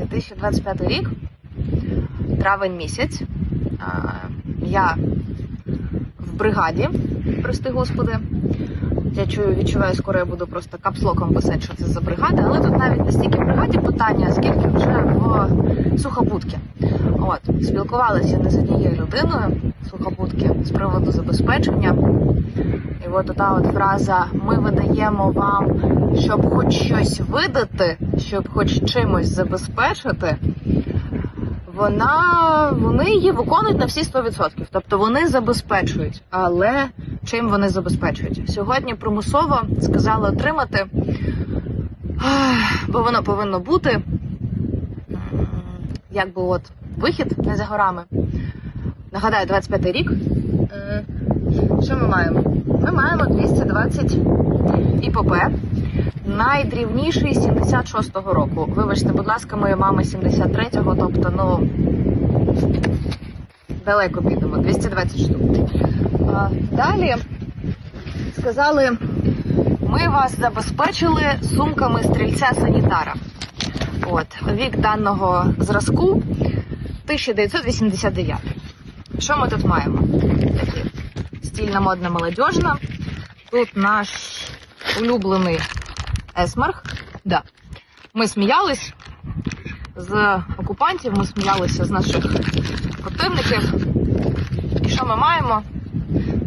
2025 рік, травень місяць. Я в бригаді, прости господи. Я чую, відчуваю, скоро я буду просто капслоком писати, що це за бригада, але тут навіть не стільки в бригаді питання, скільки вже в сухопутки. От, спілкувалася не з однією людиною сухопутки з приводу забезпечення. От та от фраза Ми видаємо вам, щоб хоч щось видати, щоб хоч чимось забезпечити. Вона вони її виконують на всі 100%. Тобто вони забезпечують, але чим вони забезпечують? Сьогодні примусово сказали отримати, бо воно повинно бути якби от вихід не за горами. Нагадаю, 25 рік. Що ми маємо? Ми маємо 220 ІПП, найдрівніший 76-го року. Вибачте, будь ласка, моя мама 73-го, тобто, ну далеко підемо, 220 штук. А, далі сказали, ми вас забезпечили сумками стрільця санітара. От, вік даного зразку 1989. Що ми тут маємо? Такі стільна модна молодіжна. Тут наш улюблений есмарх. Да. Ми сміялись з окупантів, ми сміялися з наших противників. І що ми маємо?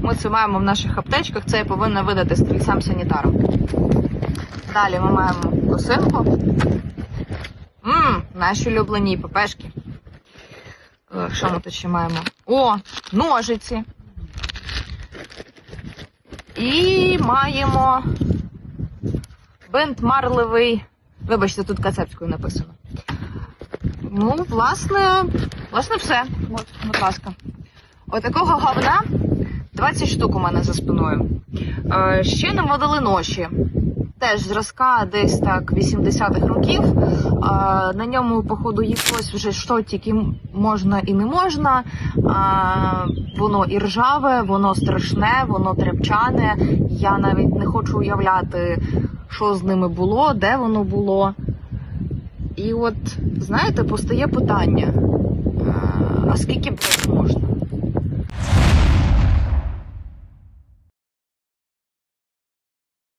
Ми це маємо в наших аптечках, це я повинна видати стрільцям санітарам. Далі ми маємо косинку. Ммм, наші улюблені ППшки. Е, Що ми тут ще маємо? О, ножиці. І маємо бинт марливий. Вибачте, тут кацепською написано. Ну, власне, власне, все. От, будь ласка. Отакого говна 20 штук у мене за спиною. Е, ще наводили ноші. Теж зразка десь так 80-х років. Е, на ньому, походу, якось вже що тільки можна і не можна. А, воно і ржаве, воно страшне, воно тряпчане. Я навіть не хочу уявляти, що з ними було, де воно було. І от, знаєте, постає питання: а, скільки брати можна?